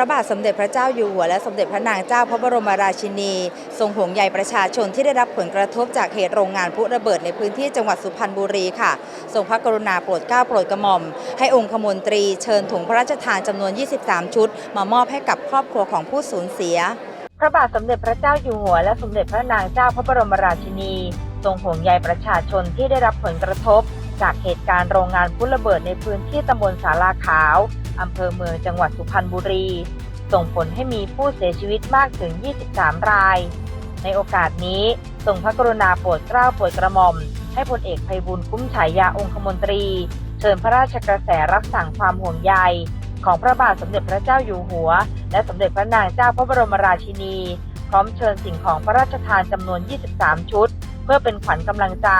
ระบาทสมเด็จพระเจ้าอยู่หัวและสมเด็จพระนางเจ้าพระบรมราชินี ทรงห่วงใยประชาชนที่ได้รับผลกระทบจากเหตุโรงงานพุระเบิดในพื้นที่จังหวัดสุพรรณบุรีค่ะ ทรงพระกรุณาโปรดเกล้าโปรดกระหม่อม ให้องคมนตรีเชิญถุงพระราชทานจำนวน 23 ชุด มามอบให้กับครอบครัวของผู้สูญเสีย พระบาทสมเด็จพระเจ้าอยู่หัวและสมเด็จพระนางเจ้าพระบรมราชินี ทรงห่วงใยประชาชนที่ได้รับผลกระทบ จากเหตุการณ์โรงงานพลุระเบิดในพื้นที่ตำบลสาราขาว อำเภอเมืองจังหวัดสุพรรณบุรี ส่งผลให้มีผู้เสียชีวิตมากถึง 23 ราย ในโอกาสนี้ทรงพระกรุณาโปรดเกล้าโปรดกระหม่อม ให้พลเอกไพบุญคุ้มฉายาองคมนตรี เชิญพระราชกระแสรับสั่งความห่วงใยของพระบาทสมเด็จพระเจ้าอยู่หัว และสมเด็จพระนางเจ้าพระบรมราชินี พร้อมเชิญสิ่งของพระราชทานจำนวน 23 ชุด พื่อเป็นขวัญกำลังใจ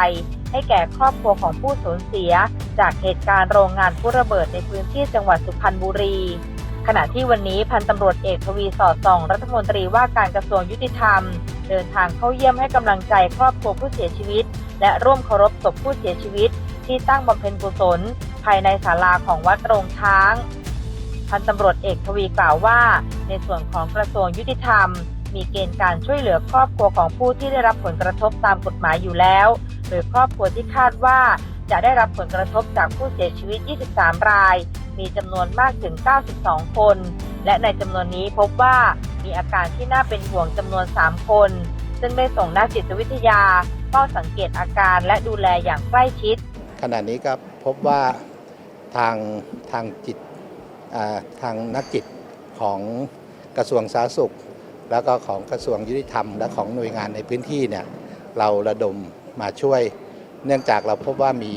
ให้แก่ครอบครัวของผู้สูญเสีย จากเหตุการณ์โรงงานผู้ระเบิดในพื้นที่จังหวัดสุพรรณบุรี ขณะที่วันนี้พันตำรวจเอกทวีสอดส่อง รัฐมนตรีว่าการกระทรวงยุติธรรม เดินทางเข้าเยี่ยมให้กำลังใจครอบครัวผู้เสียชีวิต และร่วมเคารพศพผู้เสียชีวิต ที่ตั้งบำเพ็ญกุศล ภายในศาลาของวัดโรงช้าง พันตำรวจเอกทวีกล่าวว่า ในส่วนของกระทรวงยุติธรรม มีเกณฑ์การช่วยเหลือครอบครัวของผู้ที่ได้รับผลกระทบตามกฎหมายอยู่แล้ว หรือครอบครัวที่คาดว่าจะได้รับผลกระทบจากผู้เสียชีวิต 23 ราย มีจำนวนมากถึง 92 คน และในจำนวนนี้พบว่ามีอาการที่น่าเป็นห่วงจำนวน 3 คน ซึ่งได้ส่งนักจิตวิทยาเฝ้าสังเกตอาการและดูแลอย่างใกล้ชิด ขณะนี้ก็พบว่าทางทางจิตทางนักจิตของกระทรวงสาธารณสุข แล้วก็ของกระทรวงยุติธรรม และของหน่วยงานในพื้นที่เนี่ยเราระดมมาช่วย เนื่องจากเราพบว่ามี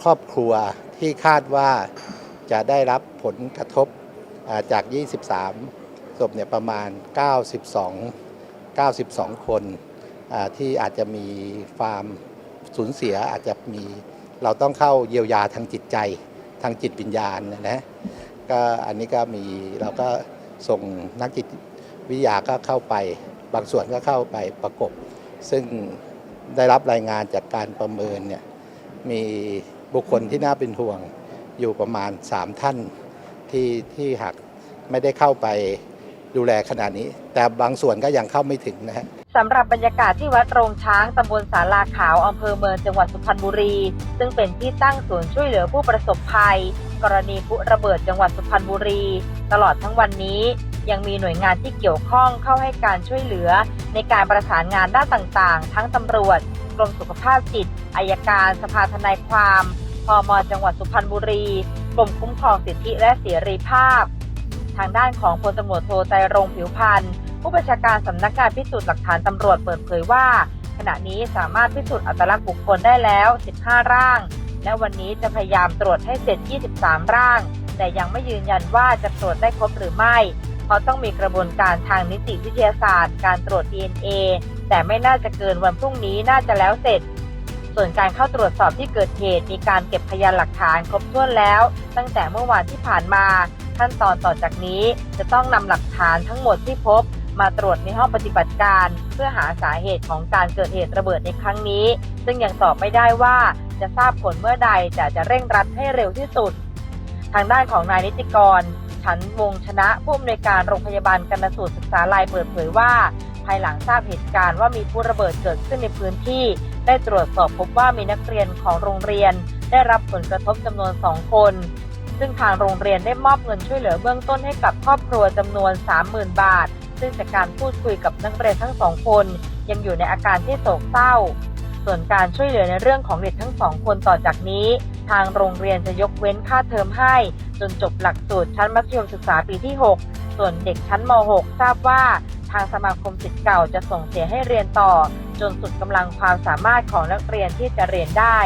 ครอบครัวที่คาดว่าจะได้รับผลกระทบอ่าจาก 23ศพเนี่ยประมาณ 92 92 คนอ่าที่อาจจะมีความสูญเสียอาจจะมีเราต้องเข้าเยียวยาทางจิตใจทางจิตวิญญาณนะนะก็อันนี้ก็มีเราก็ส่งนักจิต วิทยาก็เข้าไป บางส่วนก็เข้าไปประกบ ซึ่งได้รับรายงานจากการประเมินเนี่ยมีบุคคลที่น่าเป็นห่วงอยู่ประมาณ 3 ท่านที่ที่หากไม่ได้เข้าไปดูแลขนาดนี้ แต่บางส่วนก็ยังเข้าไม่ถึงนะฮะสำหรับบรรยากาศที่วัดโรงช้างตำบลสาลาขาวอำเภอเมืองจังหวัดสุพรรณบุรี ซึ่งเป็นที่ตั้งศูนย์ช่วยเหลือผู้ประสบภัย กรณีพลุระเบิดจังหวัดสุพรรณบุรี ตลอดทั้งวันนี้ ยังมีหน่วยงานที่เกี่ยวข้องเข้าให้การช่วยเหลือ ในการประสานงานด้านต่างๆ ทั้งตำรวจกรมสุขภาพจิตอายการ สภาทนายความพมจังหวัดสุพรรณบุรีกรมคุ้มครองสิทธิและเสรีภาพ ทางด้านของพลตำรวจโทใจรงผิวพันธ์ผู้บัญชาการสำนักงานพิสูจน์หลักฐานตำรวจเปิดเผยว่า ขณะนี้สามารถพิสูจน์อัตลักษณ์บุคคลได้แล้ว 15 ร่าง และวันนี้จะพยายามตรวจให้เสร็จ 23 ร่าง แต่ยังไม่ยืนยันว่าจะตรวจได้ครบหรือไม่ เพราะต้องมีกระบวนการทางนิติวิทยาศาสตร์ การตรวจ DNA แต่ไม่น่าจะเกินวันพรุ่งนี้น่าจะแล้วเสร็จ ส่วนการเข้าตรวจสอบที่เกิดเหตุ มีการเก็บพยานหลักฐานครบถ้วนแล้ว ตั้งแต่เมื่อวานที่ผ่านมา ขั้นตอนต่อจากนี้จะต้องนำหลักฐานทั้งหมดที่พบมาตรวจในห้องปฏิบัติการ เพื่อหาสาเหตุของการเกิดเหตุระเบิดในครั้งนี้ ซึ่งยังตอบไม่ได้ว่าจะทราบผลเมื่อใดแต่จะเร่งรัดให้เร็วที่สุด ทางด้านของนายนิติกร ฉันวงชนะผู้อำนวยการโรงพยาบาลกันสูตรศึกษาลายเปิดเผยว่า ภายหลังทราบเหตุการณ์ว่ามีผู้ระเบิดเกิดขึ้นในพื้นที่ ได้ตรวจสอบพบว่ามีนักเรียนของโรงเรียน ได้รับผลกระทบจำนวน 2 คน ซึ่งทางโรงเรียนได้มอบเงินช่วยเหลือเบื้องต้นให้กับครอบครัวจำนวน 30,000 บาท ซึ่งจากการพูดคุยกับนักเรียนทั้งสองคน ยังอยู่ในอาการที่โศกเศร้า ส่วนการช่วยเหลือในเรื่องของเด็กทั้งสองคนต่อจากนี้ ทางโรงเรียนจะยกเว้นค่าเทอมให้ จนจบหลักสูตรชั้นมัธยมศึกษาปีที่ 6 ส่วนเด็กชั้นม .6 ทราบว่า ทางสมาคมศิษย์เก่าจะส่งเสียให้เรียนต่อ จนสุดกำลังความสามารถของนักเรียนที่จะเรียนได้